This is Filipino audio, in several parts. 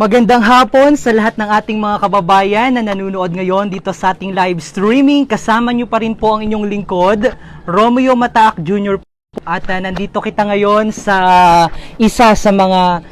Magandang hapon sa lahat ng ating mga kababayan na nanonood ngayon dito sa ating live streaming. Kasama niyo pa rin po ang inyong lingkod, Romeo Mataak Jr. At ah, nandito kita ngayon sa isa sa mga,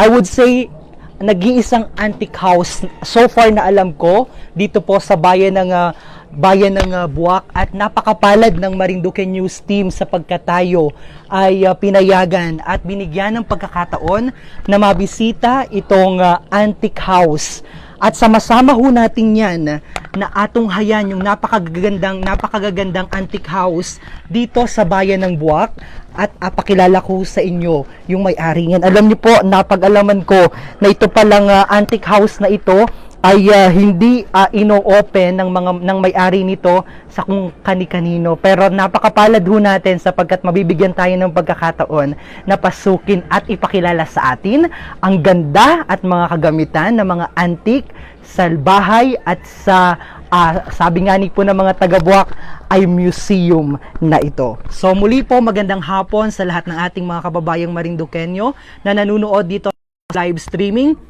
I would say, nag-iisang antique house so far na alam ko dito po sa bayan ng ah, bayan ng ah, Buwak at napakapalad ng Marinduque News team sapagkat tayo ay ah, pinayagan at binigyan ng pagkakataon na mabisita itong ah, antique house. At sama-sama ho natin yan na atong hayan yung napakagandang napakagagandang antique house dito sa bayan ng Buwak at apakilala ko sa inyo yung may-ari niyan. Alam niyo po, napag-alaman ko na ito palang ah, antique house na ito ay ah, hindi ah, ino-open ng mga ng may-ari nito sa kung kani-kanino. Pero napakapalad ho natin sapagkat mabibigyan tayo ng pagkakataon na pasukin at ipakilala sa atin ang ganda at mga kagamitan ng mga antique sa bahay at sa ah, sabi nga ni po ng mga taga-Buwak ay museum na ito. So muli po magandang hapon sa lahat ng ating mga kababayang Marinduqueño na nanonood dito live streaming.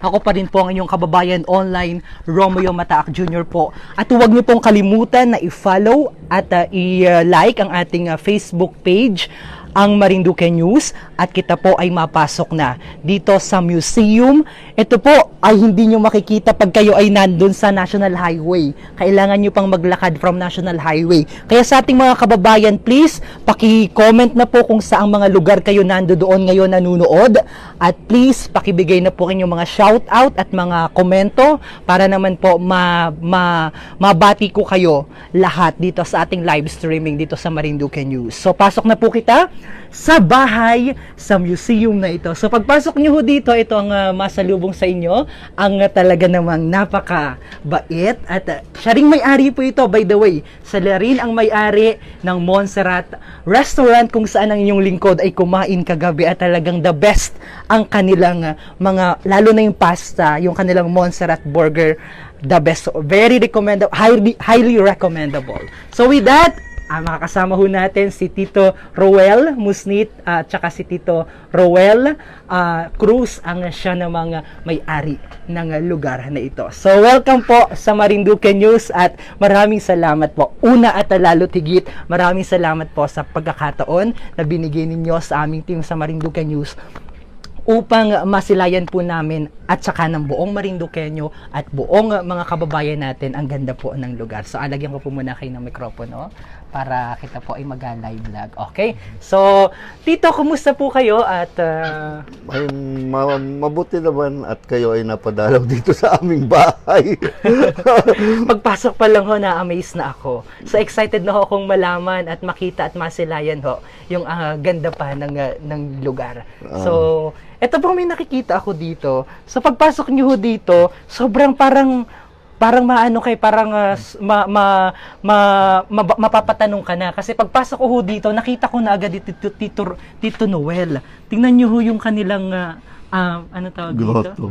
Ako pa rin po ang inyong kababayan online, Romeo Mataak Jr. po. At huwag niyo pong kalimutan na i-follow at uh, i-like ang ating uh, Facebook page, ang Marinduque News at kita po ay mapasok na dito sa museum. Ito po ay hindi nyo makikita pag kayo ay nandun sa National Highway. Kailangan nyo pang maglakad from National Highway. Kaya sa ating mga kababayan, please, paki-comment na po kung saang mga lugar kayo nando doon ngayon nanunood. At please, pakibigay na po inyong mga shout out at mga komento para naman po ma, ma, mabati ko kayo lahat dito sa ating live streaming dito sa Marinduque News. So pasok na po kita sa bahay sa museum na ito. So pagpasok niyo ho dito, ito ang ah, masalubong sa inyo, ang ah, talaga namang napaka bait at ah, siya ring may-ari po ito by the way. Sila rin ang may-ari ng Montserrat Restaurant kung saan ang inyong lingkod ay kumain kagabi at talagang the best ang kanilang ah, mga lalo na yung pasta, yung kanilang Montserrat burger the best. Very recommendable, highly, highly recommendable. So with that, Ah, makakasama ho natin si Tito Roel Musnit at saka si Tito Roel ah, Cruz ang siya namang may-ari ng lugar na ito. So welcome po sa Marinduque News at maraming salamat po. Una at lalo tigit, maraming salamat po sa pagkakataon na binigay ninyo sa aming team sa Marinduque News upang masilayan po namin at saka ng buong Marinduqueño at buong uh, mga kababayan natin ang ganda po ng lugar. So, alagyan ko po muna kayo ng mikropono para kita po ay mag-live vlog. Okay? So, Tito, kumusta po kayo? At uh, Ay, ma- mabuti naman at kayo ay napadalaw dito sa aming bahay. pagpasok pa lang ho, na-amaze na ako. So, excited na ho akong malaman at makita at masilayan ho yung ah, ganda pa ng, ah, ng lugar. So, eto po may nakikita ako dito. So, pagpasok niyo ho dito, sobrang parang parang maano kay parang s- ma, ma, ma, ma- mapapatanong ka na kasi pagpasok ko ho dito nakita ko na agad dito Tito, Tito, Tito Noel tingnan niyo ho yung kanilang ah, ah, ano tawag dito Grotto.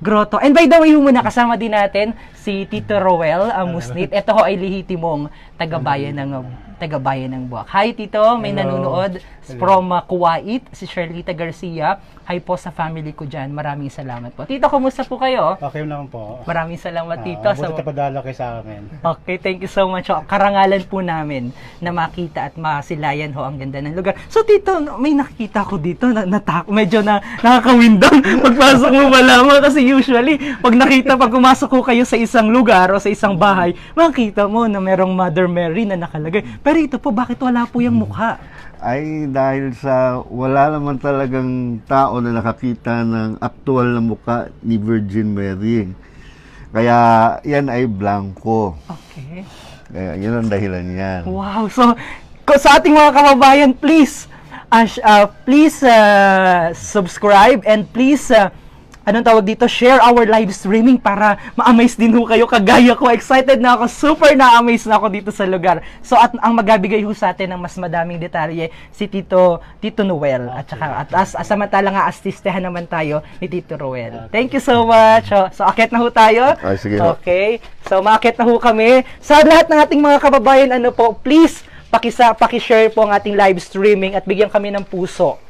Grotto. And by the way, ho muna, kasama din natin si Tito Roel uh, Musnit. Ito ho ay lihitimong taga-bayan ng uh, taga-bayan ng Buwak. Hi Tito, may nanonood from uh, Kuwait, si Sherlita Garcia. Hi po sa family ko dyan. Maraming salamat po. Tito, kumusta po kayo? Okay naman po. Maraming salamat Tito. Ah, sa Mabuti padala kayo sa amin. Okay, thank you so much. ho. Karangalan po namin na makita at masilayan ho ang ganda ng lugar. So, Tito, may nakikita ko dito na natak medyo na nakakawindang pagpasok mo malaman kasi usually pag nakita pag pumasok ko kayo sa isang lugar o sa isang bahay, makikita mo na merong Mother Mary na nakalagay. Pero ito po, bakit wala po yung mukha? Ay dahil sa wala naman talagang tao na nakakita ng aktual na muka ni Virgin Mary. Kaya yan ay blanco. Okay. Kaya yun ang dahilan yan. Wow. So, ko- sa ating mga kababayan, please, uh, uh, please uh, subscribe and please, uh, anong tawag dito, share our live streaming para ma-amaze din ho kayo. Kagaya ko, excited na ako, super na-amaze na ako dito sa lugar. So, at ang magabigay ho sa atin ng mas madaming detalye, si Tito, Tito Noel. At saka, at as, as samantala nga, astistehan naman tayo ni Tito Roel. Thank you so much. So, so akit na ho tayo. Ay, sige ho. Okay. So, makakit na ho kami. Sa lahat ng ating mga kababayan, ano po, please, pakisa, pakishare po ang ating live streaming at bigyan kami ng puso.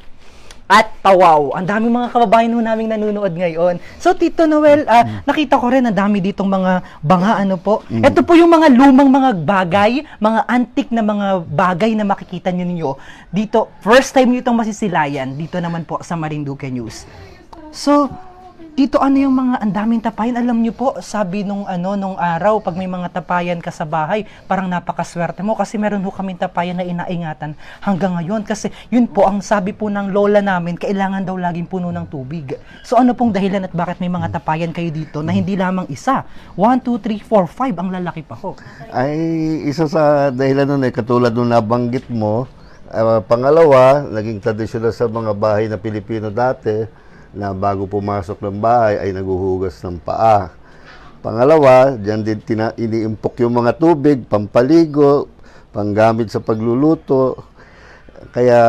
At Tawaw. Ang dami mga kababayan ho naming nanonood ngayon. So, Tito Noel, ah, nakita ko rin ang dami ditong mga banga, ano po. Ito po yung mga lumang mga bagay, mga antik na mga bagay na makikita nyo ninyo. Dito, first time nyo itong masisilayan, dito naman po sa Marinduque News. So, dito ano yung mga ang daming tapayan. Alam niyo po, sabi nung ano nung araw pag may mga tapayan ka sa bahay, parang napakaswerte mo kasi meron ho kaming tapayan na inaingatan hanggang ngayon kasi yun po ang sabi po ng lola namin, kailangan daw laging puno ng tubig. So ano pong dahilan at bakit may mga tapayan kayo dito na hindi lamang isa? 1 2 3 4 5 ang lalaki pa ho. Ay, isa sa dahilan nun eh, katulad nung nabanggit mo, ah, pangalawa, naging tradisyonal sa mga bahay na Pilipino dati, na bago pumasok ng bahay ay naguhugas ng paa. Pangalawa, diyan din tina- iniimpok yung mga tubig, pampaligo, panggamit sa pagluluto. Kaya,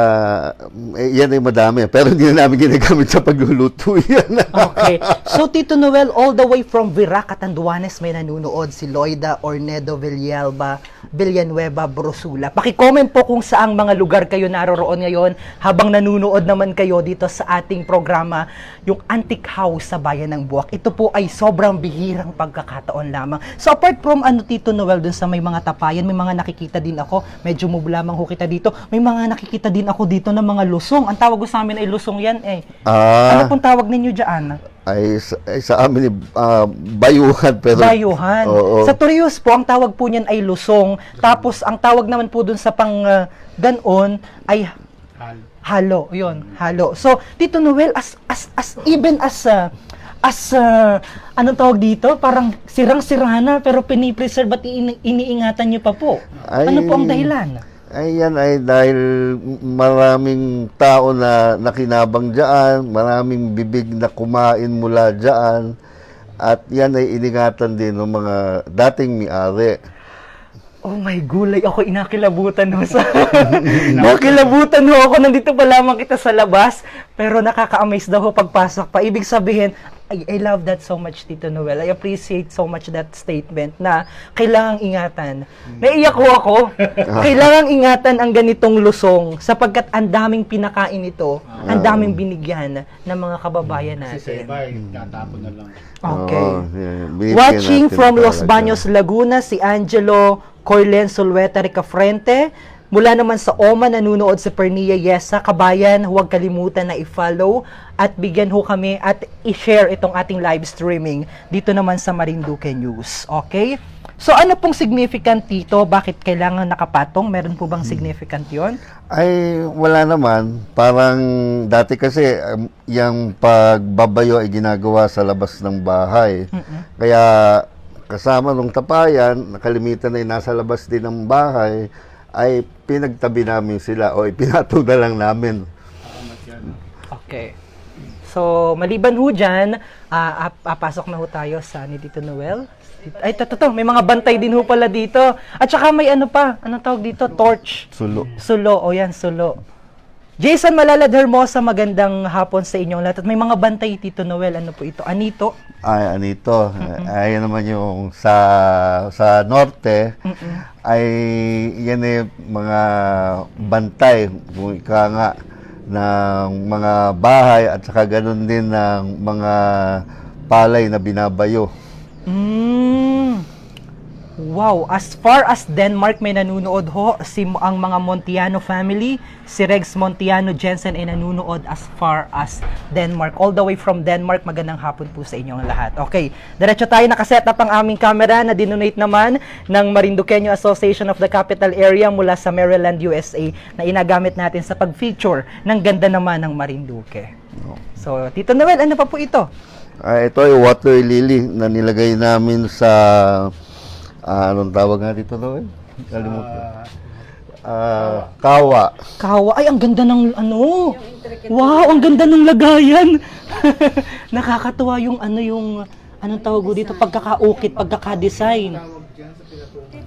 eh, yan ay madami. Pero hindi na namin ginagamit sa pagluluto yan. Okay. So, Tito Noel, all the way from Virac, Catanduanes, may nanunood si Loida Ornedo Villalba, Villanueva, Brosula. Paki-comment po kung saang mga lugar kayo naroroon ngayon habang nanunood naman kayo dito sa ating programa, yung Antique House sa Bayan ng Buwak. Ito po ay sobrang bihirang pagkakataon lamang. So, apart from ano, Tito Noel, dun sa may mga tapayan, may mga nakikita din ako, medyo move lamang ho kita dito, may mga nakikita din ako dito ng mga lusong. Ang tawag ko sa amin ay lusong yan eh. Ano Ah, pong tawag ninyo dyan? ay, sa, ay sa amin, ah, bayuhan. Pero, Bayuhan. Oo. Sa Torios po, ang tawag po niyan ay lusong. Tapos, ang tawag naman po dun sa pang uh, ganon ay Hal. halo. Yun, halo. So, Tito Noel, as, as, as even as, uh, as, uh, anong tawag dito? Parang sirang-sira na, pero pinipreserve at ini- iniingatan niyo pa po. Ay- Ano po ang dahilan? Ay, yan ay dahil maraming tao na nakinabang dyan, maraming bibig na kumain mula dyan, at yan ay iningatan din ng mga dating may-ari. Oh my gulay, ako inakilabutan ho sa... Nakilabutan ho ako, nandito pa lamang kita sa labas, pero nakaka-amaze daw ho pagpasok pa. Ibig sabihin, I, I love that so much, Tito Noel. I appreciate so much that statement na kailangang ingatan. Naiyak ho ako. kailangang ingatan ang ganitong lusong sapagkat ang daming pinakain ito, ang daming binigyan ng mga kababayan Kasi sa natin. iba, eh, tatapon na lang. Okay. Oo. Binibigyan Watching natin from Los talaga. Baños, Laguna, si Angelo Corlen Solweta Ricafrente. Mula naman sa OMA, nanunood sa Pernia Yesa. Kabayan, huwag kalimutan na i-follow at bigyan ho kami at i-share itong ating live streaming dito naman sa Marinduque News. Okay? So ano pong significant dito? Bakit kailangan nakapatong? Meron po bang significant yon? Ay, wala naman. Parang dati kasi, um, yung pagbabayo ay ginagawa sa labas ng bahay. Kaya kasama nung tapayan, nakalimitan na nasa labas din ng bahay, ay pinagtabi namin sila o ipinato na lang namin. Okay. So, maliban ho dyan, ah, ap- papasok na ho tayo sa ni Tito Noel. Ay, to, to, to, may mga bantay din ho pala dito. At saka may ano pa, anong tawag dito? Torch. Sulo. Sulo, o yan, sulo. Jason Malalad Hermosa, magandang hapon sa inyong lahat. At may mga bantay, Tito Noel. Ano po ito? Anito? Ay, anito. Ay, yan naman yung sa sa norte ay yan eh mga bantay kung ika nga ng mga bahay at saka ganun din ng mga palay na binabayo. Mm. Wow, as far as Denmark may nanunood ho, si ang mga Montiano family, si Rex Montiano Jensen ay nanunood as far as Denmark. All the way from Denmark, magandang hapon po sa inyong lahat. Okay, diretso tayo nakaset up ang aming camera na dinonate naman ng Marinduqueño Association of the Capital Area mula sa Maryland, USA na inagamit natin sa pag-feature ng ganda naman ng Marinduque. So, Tito Noel, ano pa po ito? Ah, ito ay water lily na nilagay namin sa ah, anong tawag nga dito Noel? Kalimutan. Ah, kawa. Kawa, ay ang ganda ng ano. Wow, ang ganda ng lagayan. Nakakatuwa yung ano yung anong tawag ko dito pagkakaukit, pagkaka-design.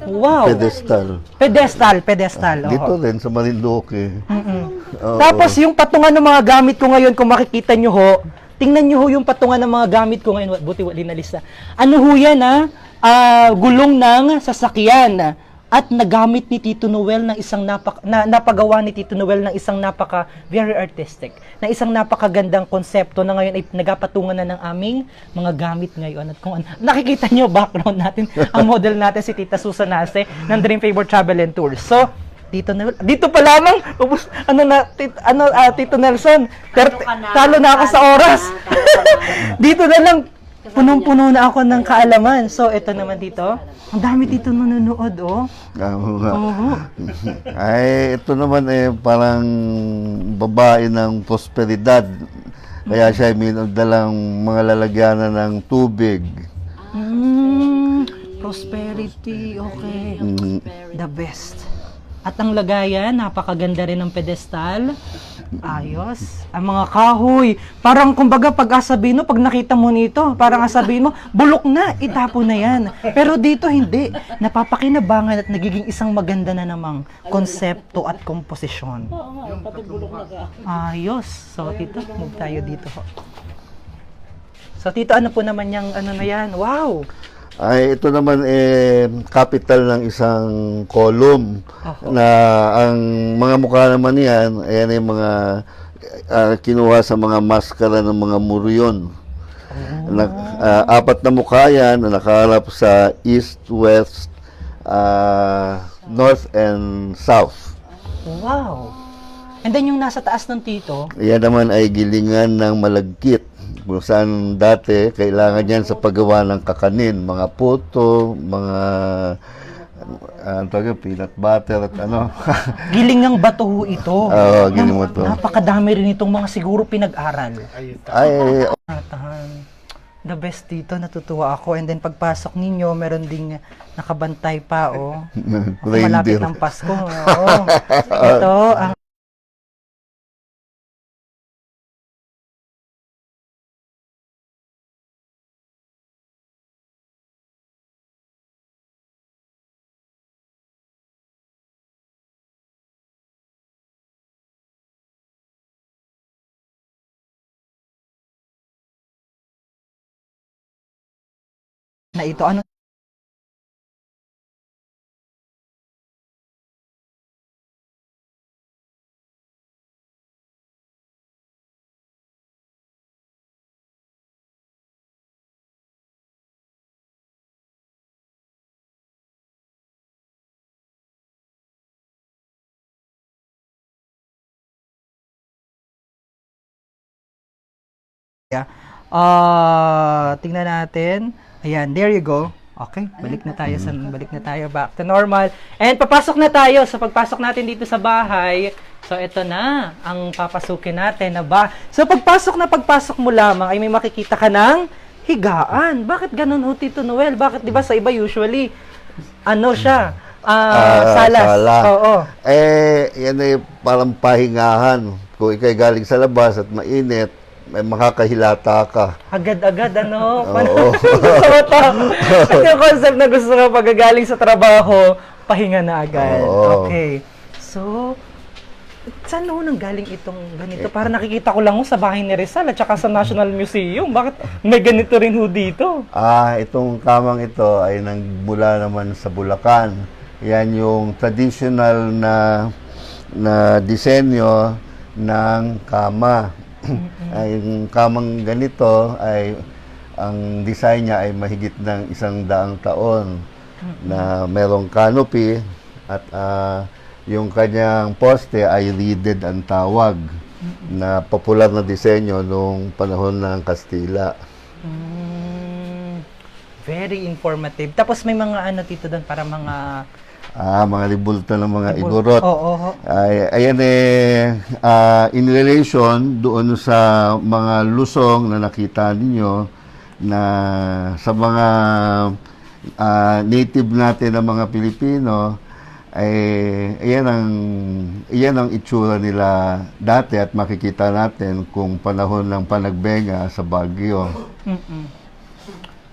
Wow. Pedestal. Pedestal, pedestal. oo. Dito rin sa Marinduque. Oo. Tapos yung patungan ng mga gamit ko ngayon, kung makikita nyo ho, tingnan nyo ho yung patungan ng mga gamit ko ngayon. Buti wali nalista. Ano ho yan ha? Ah, gulong ng sasakyan. at nagamit ni Tito Noel ng isang napaka, na, napagawa ni Tito Noel ng isang napaka very artistic, na isang napakagandang konsepto na ngayon ay nagapatungan na ng aming mga gamit ngayon at kung ano. Nakikita nyo background natin, ang model natin si Tita Susan Nase ng Dream Favor Travel and Tours. So, dito na dito pa lamang ubus ano na tit, ano ah, Tito Nelson ter, talo na ako sa oras dito na lang punong-puno na ako ng kaalaman so ito naman dito ang dami dito nanonood oh oo nga. Oo. Ay, ito naman eh, parang babae ng prosperidad. Kaya siya ay may dalang mga lalagyanan ng tubig. Mm, prosperity okay Mm, the best at ang lagayan, napakaganda rin ng pedestal. Ayos. Ang mga kahoy. Parang kumbaga pag asabihin mo, pag nakita mo nito, parang asabihin mo, bulok na, itapo na yan. Pero dito hindi. Napapakinabangan at nagiging isang maganda na namang konsepto at komposisyon. Ayos. So, tito, move tayo dito. So, tito, ano po naman yung ano na yan? Wow! Ay, ito naman eh, capital ng isang column Oho. na ang mga mukha naman yan, ayan ay mga ah, kinuha sa mga maskara ng mga muryon. Na, ah, apat na mukha yan na nakaharap sa east, west, ah, north, and south. Wow! And then yung nasa taas ng tito, Yan naman ay gilingan ng malagkit. Kung saan dati, kailangan yan sa paggawa ng kakanin, mga puto, mga uh, tawag peanut butter at ano. gilingang bato ho ito. Oo, giling mo to. Napakadami rin itong mga siguro pinag-aral. Ay, Atahan. The best dito, natutuwa ako. And then pagpasok ninyo, meron ding nakabantay pa, oh. Ako malapit ng Pasko. Oo. Ito, ang na ito. Ano Ah, tingnan natin. Ayan, there you go. Okay, balik na tayo sa balik na tayo back to normal. And papasok na tayo sa pagpasok natin dito sa bahay. So ito na ang papasukin natin na ba. So pagpasok na pagpasok mo lamang ay may makikita ka ng higaan. Bakit ganun ho Tito Noel? Bakit 'di ba sa iba usually ano siya? Ah, ah, salas. sala. Oo. Eh, yan ay parang pahingahan. Kung ikay galing sa labas at mainit, may makakahilata ka. Agad-agad, ano? Oo. to. Ito yung concept na gusto ko pagkagaling sa trabaho, pahinga na agad. Oo. Okay. So, saan ho nang galing itong ganito? Para nakikita ko lang ho sa bahay ni Rizal at saka sa National Museum. Bakit may ganito rin ho dito? Ah, itong kamang ito ay nagmula naman sa Bulacan. Yan yung traditional na na disenyo ng kama. Ay kamang ganito ay ang design niya ay mahigit ng isang daang taon na merong canopy at ah, yung kanyang poste ay reeded ang tawag na popular na disenyo nung panahon ng Kastila. Mm, very informative. Tapos may mga ano dito doon para mga... Ah, mga libulto ng mga igorot. Oo. oo. Ay, ayan eh, ah, in relation doon sa mga lusong na nakita ninyo na sa mga ah, native natin ng mga Pilipino, ay ayan ang iyan ang itsura nila dati at makikita natin kung panahon ng panagbenga sa Baguio. Mm-mm.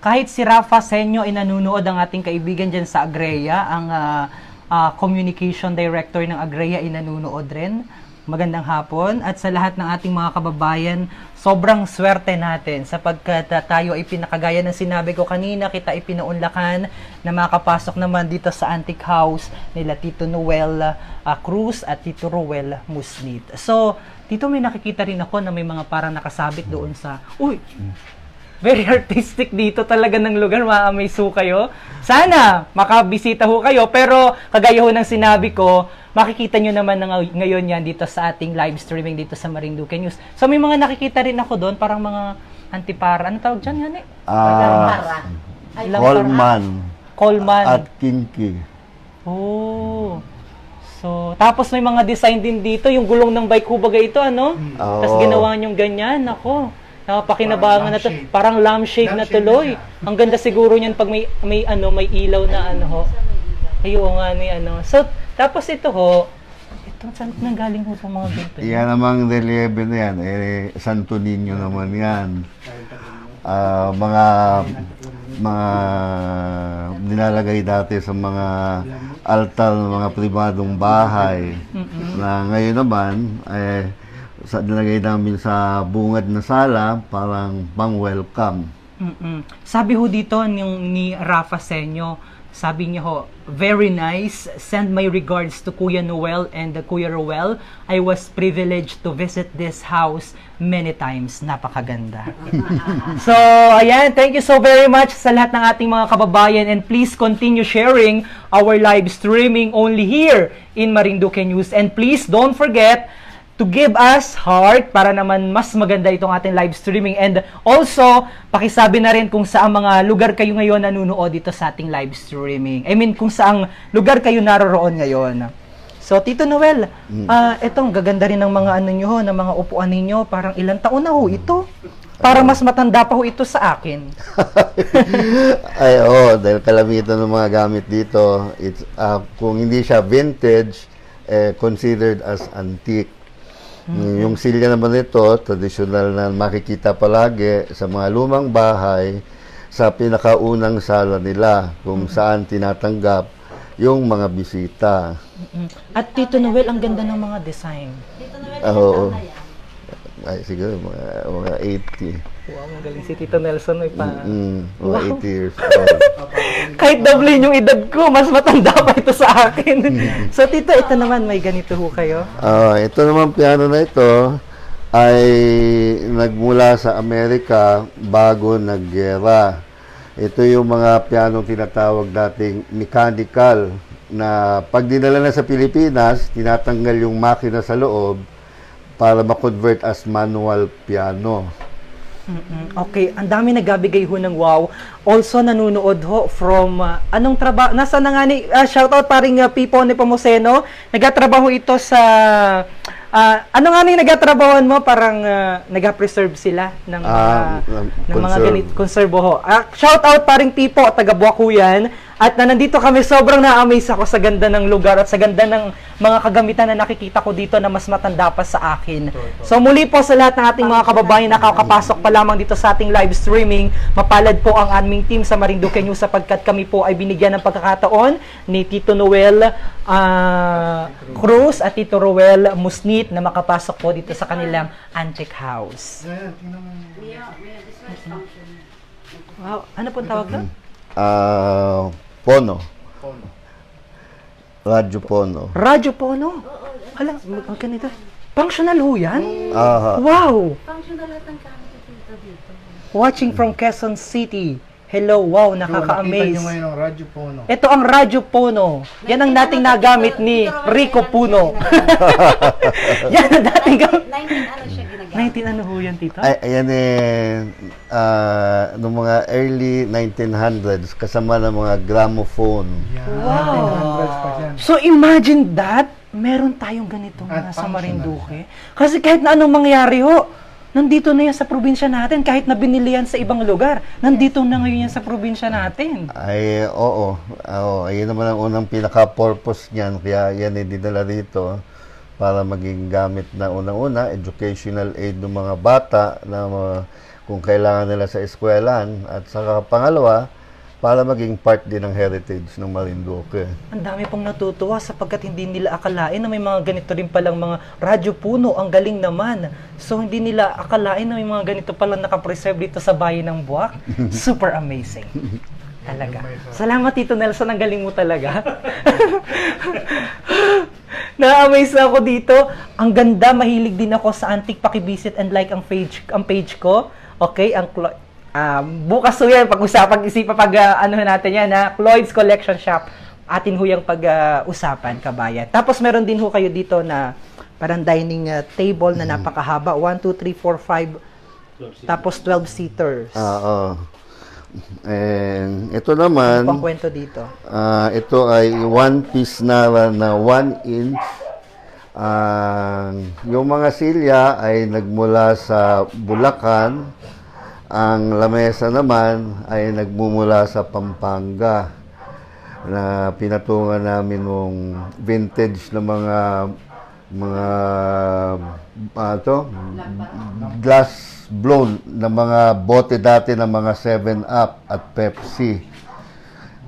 Kahit si Rafa Senyo ay nanunood ang ating kaibigan dyan sa Agrea, ang ah, ah, communication director ng Agrea ay nanunood rin. magandang hapon at sa lahat ng ating mga kababayan, sobrang swerte natin sapagkat ah, tayo ay pinakagaya ng sinabi ko kanina, kita ay pinaunlakan na makapasok naman dito sa Antique House nila Tito Noel ah, Cruz at Tito Roel Musnit. So, dito may nakikita rin ako na may mga parang nakasabit doon sa, uy, Very artistic dito talaga ng lugar. Ma-amaze ho kayo. Sana makabisita ho kayo. Pero kagaya ho ng sinabi ko, makikita nyo naman na ngay- ngayon yan dito sa ating live streaming dito sa Marinduque News. So may mga nakikita rin ako doon, parang mga antipara. Ano tawag dyan yan eh? Ah, Lampara. Coleman Colman. at Kinki. Oh. So, tapos may mga design din dito, yung gulong ng bike hubaga ito, ano? Tapos Oo. ginawa niyong ganyan, ako. Napakinabangan na to. Parang lampshade na tuloy. Ang ganda siguro niyan pag may may ano, may ilaw na ano ho. Ayo nga ni ano. So, tapos ito ho, ito saan nang galing ho itong mga ganito? Yan namang relieve na yan. Eh, Santo Niño naman yan. Ah, mga mga nilalagay dati sa mga altar ng mga pribadong bahay na ngayon naman eh sa nilagay namin sa bungad na sala parang pang welcome Mm-mm. Sabi ho dito yung ni Rafa Senyo, sabi niya ho, very nice. Send my regards to Kuya Noel and Kuya Roel. I was privileged to visit this house many times. Napakaganda. so, ayan, thank you so very much sa lahat ng ating mga kababayan and please continue sharing our live streaming only here in Marinduque News. And please don't forget to give us heart para naman mas maganda itong ating live streaming and also pakisabi na rin kung saan mga lugar kayo ngayon nanunood dito sa ating live streaming. I mean kung saang lugar kayo naroroon ngayon. So Tito Noel, ah etong gaganda rin ng mga ano niyo ho, ng mga upuan ninyo, parang ilang taon na ho ito. Para mas matanda pa ho ito sa akin. ay oo dahil kalamitan ng mga gamit dito it's ah, kung hindi siya vintage eh, considered as antique yung silya naman nito traditional na makikita palagi sa mga lumang bahay sa pinakaunang sala nila kung saan tinatanggap yung mga bisita Mm. At Tito Noel, ang ganda ng mga design. Ah, Oo. ay siguro mga, mga 80 Wow, ang galing si Tito Nelson. May pa... mm, mga 80 years old Kahit doble yung edad ko, mas matanda pa ito sa akin. so Tito, ito naman, may ganito ho kayo. Ah, ito naman piano na ito ay nagmula sa Amerika bago naggera. Ito yung mga piano tinatawag dating mechanical na pag dinala na sa Pilipinas, tinatanggal yung makina sa loob para ma-convert as manual piano. Mm-mm. Okay, ang dami nagbibigay ho ng wow. Also nanonood ho from uh, anong trabaho? Nasa na nga ni uh, shoutout paring uh, Pipo ni Pomoseno. Nagatrabaho ito sa ah, ano nga ni nagatrabahoan mo parang uh, nag-preserve sila ng mga Ah, um, ng mga conserve. ganit konserbo ho. Ah, shoutout paring Pipo at taga Buaco yan. At na nandito kami sobrang na-amaze ako sa ganda ng lugar at sa ganda ng mga kagamitan na nakikita ko dito na mas matanda pa sa akin. So muli po sa lahat ng ating mga kababayan na kakapasok pa lamang dito sa ating live streaming, mapalad po ang aming team sa Marinduque News sapagkat kami po ay binigyan ng pagkakataon ni Tito Noel ah, Cruz at Tito Roel Musnit na makapasok po dito sa kanilang antique house. Wow, ano pong tawag doon? Ah, Pono. Radyo Pono. Radyo Pono. Hala, ang ganito. Functional ho yan? Aha. Wow! Functional lahat ng gamit dito dito. Watching from Quezon City. Hello, wow, Nakita nyo nakaka-amaze. ngayon ang radyo po, no? Ito ang Radyo Pono. Yan ang dating nagamit ni Rico Puno. Yan ang dating gamit. 19 ano siya? 19 ano ho yan, tito? Ay, ayan eh, ah, noong mga early 1900s, kasama ng mga gramophone. Wow! pa dyan. So imagine that, meron tayong ganito At nga sa. Marinduque. Kasi kahit na anong mangyari ho, nandito na yan sa probinsya natin. Kahit na binili yan sa ibang lugar, nandito na ngayon yan sa probinsya natin. Ay, oo. Oo, ayun naman ang unang pinaka-purpose niyan. Kaya yan ay dinala dito para maging gamit na unang-una, educational aid ng mga bata na mga- kung kailangan nila sa eskwelahan. At saka pangalawa, para maging part din ng heritage ng Marinduque. Ang dami pong natutuwa sapagkat hindi nila akalain na may mga ganito rin palang mga radyo puno. Ang galing naman. So hindi nila akalain na may mga ganito palang nakapreserve dito sa bayan ng Buwak. Super amazing. Talaga. Salamat Tito Nelson, ang galing mo talaga. Na-amaze na ako dito. Ang ganda, mahilig din ako sa antique pakivisit and like ang page ang page ko. Okay, ang Clo- ah, bukas ho yan, pag-usapan, isipa pag ah, ano natin yan ha, Cloyd's Collection Shop. Atin ho yung pag-usapan, kabayan. Tapos meron din ho kayo dito na parang dining ah, table na napakahaba. 1, 2, 3, 4, 5, tapos 12 seaters. Ah, oo. And ito naman, Pang kwento dito. Ah, ito ay one piece na na one inch. Ah, yung mga silya ay nagmula sa Bulacan. Ang lamesa naman ay nagmumula sa Pampanga na pinatungan namin nung vintage na mga mga to, glass blown na mga bote dati ng mga 7 Up at Pepsi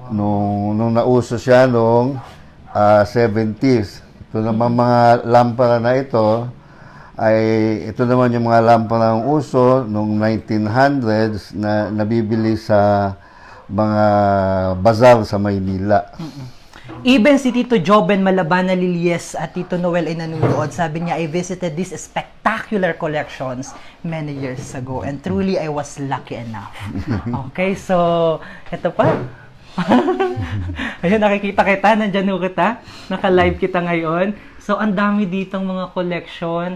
nung, nung nauso siya nung ah, 70s. Ito naman mga lampara na ito, ay ito naman yung mga lampara ng uso nung 1900s na nabibili sa mga bazar sa Maynila. Even si Tito Joben Malabana Lilies at Tito Noel ay nanonood. Sabi niya, I visited these spectacular collections many years ago and truly I was lucky enough. Okay, so ito pa. Ayun, nakikita kita, nandyan ho kita. Naka-live kita ngayon. So, ang dami ditong mga collection.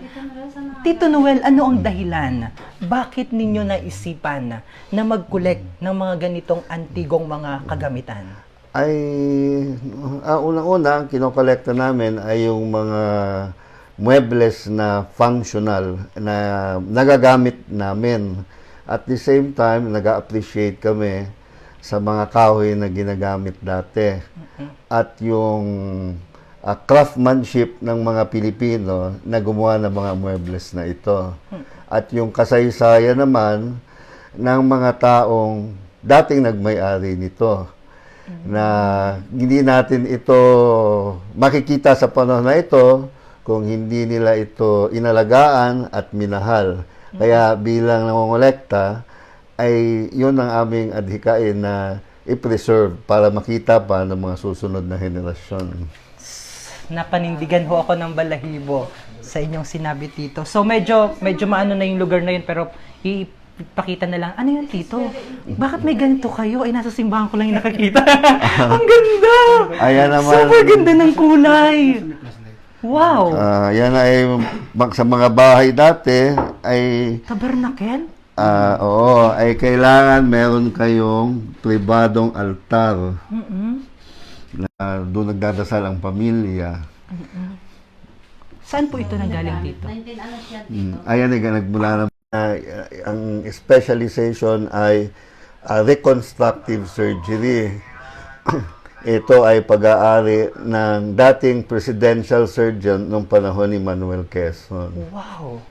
Tito Noel, ano ang dahilan? Bakit ninyo naisipan na mag-collect ng mga ganitong antigong mga kagamitan? Ay ah, unang-una ang kinokolekta namin ay yung mga muebles na functional na nagagamit namin. At the same time, nag-appreciate kami sa mga kahoy na ginagamit dati. At yung ah, craftsmanship ng mga Pilipino na gumawa ng mga muebles na ito. At yung kasaysayan naman ng mga taong dating nagmay-ari nito na hindi natin ito makikita sa panahon na ito kung hindi nila ito inalagaan at minahal. Kaya bilang nangongolekta, ay yun ang aming adhikain na i-preserve para makita pa ng mga susunod na henerasyon. napanindigan ho ako ng balahibo sa inyong sinabi tito. So medyo medyo maano na yung lugar na yun pero ipakita na lang, ano yun tito? Bakit may ganito kayo? Ay nasa simbahan ko lang yung nakakita. Ang ganda! Ayan naman. Super ganda ng kulay! Wow! Ah, yan ay mag- sa mga bahay dati ay Tabernacle? ah, oo, ay kailangan meron kayong pribadong altar Mm-mm. na doon nagdadasal ang pamilya. Saan po ito nanggaling dito? 19 ano siya dito. Mm, ayan ay nagmula na ah, ang specialization ay ah, reconstructive surgery. Ito ay pag-aari ng dating presidential surgeon nung panahon ni Manuel Quezon. Wow!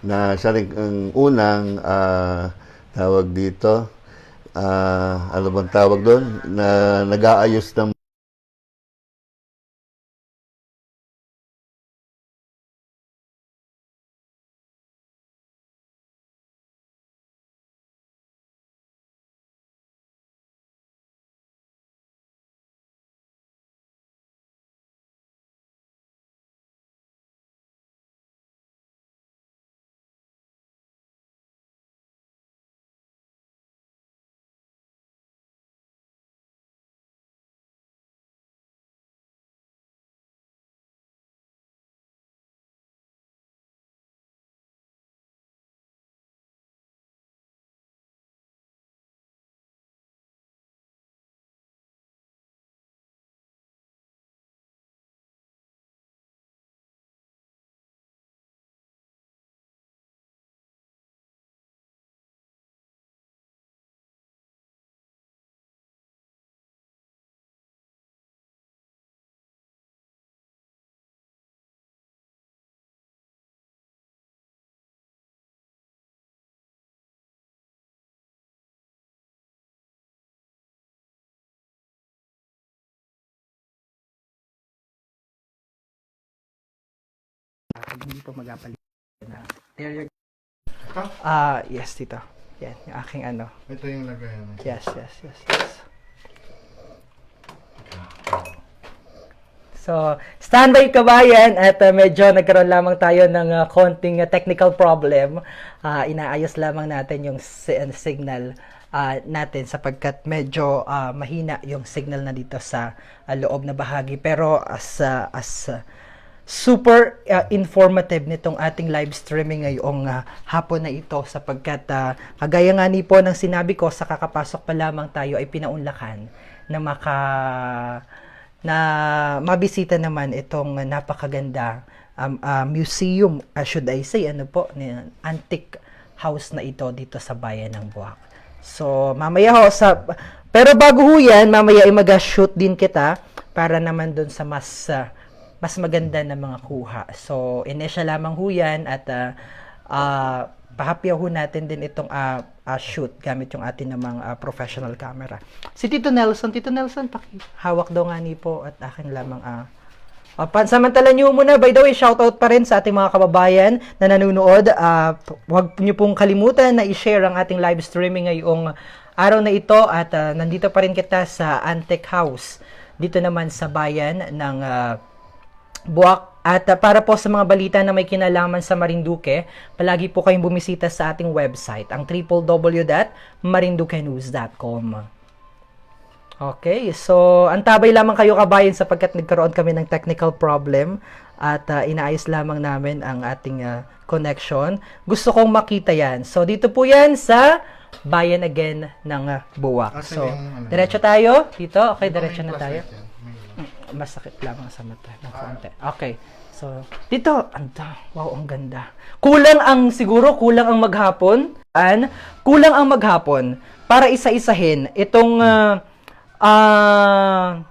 Na siya rin ang unang ah, tawag dito, ah, ano bang tawag doon, na nag-aayos ng Pag hindi po magapalit na. There you Ah, yes, dito. Yan, yung aking ano. Ito yung lagayan. Yes, yes, yes, yes. So, standby kabayan at uh, medyo nagkaroon lamang tayo ng uh, konting uh, technical problem. Ah, inaayos lamang natin yung si- uh, signal ah, natin sapagkat medyo ah, mahina yung signal na dito sa ah, loob na bahagi. Pero as uh, as uh, super uh, informative nitong ating live streaming ngayong uh, hapon na ito sapagkat uh, kagaya nga ni po ng sinabi ko sa kakapasok pa lamang tayo ay pinaunlakan na maka na mabisita naman itong napakaganda um, uh, museum uh, should I say ano po antique house na ito dito sa bayan ng Buwak. So mamaya ho sa pero bago ho yan mamaya ay mag-shoot din kita para naman doon sa mas uh, mas maganda na mga kuha. So, initial lamang ho yan at uh, uh, pahapyaw ho natin din itong uh, uh, shoot gamit yung atin namang uh, professional camera. Si Tito Nelson, Tito Nelson, pakihawak daw nga ni po at akin lamang uh, Uh, pansamantala nyo muna, by the way, shoutout pa rin sa ating mga kababayan na nanonood. Uh, huwag nyo pong kalimutan na i-share ang ating live streaming ngayong araw na ito at uh, nandito pa rin kita sa Antec House dito naman sa bayan ng uh, Buwak. At uh, para po sa mga balita na may kinalaman sa Marinduque, palagi po kayong bumisita sa ating website, ang www.marinduquenews.com. Okay, so antabay lamang kayo kabayan sapagkat nagkaroon kami ng technical problem at uh, inaayos lamang namin ang ating uh, connection. Gusto kong makita yan. So dito po yan sa Bayan Again ng uh, Buwak. So, ano? diretso tayo dito. Okay, diretso na tayo. yan. Masakit lamang sa mata ng konti. Okay. So, dito, anda, wow, ang ganda. Kulang ang, siguro, kulang ang maghapon. An, kulang ang maghapon para isa-isahin itong, ah, ah,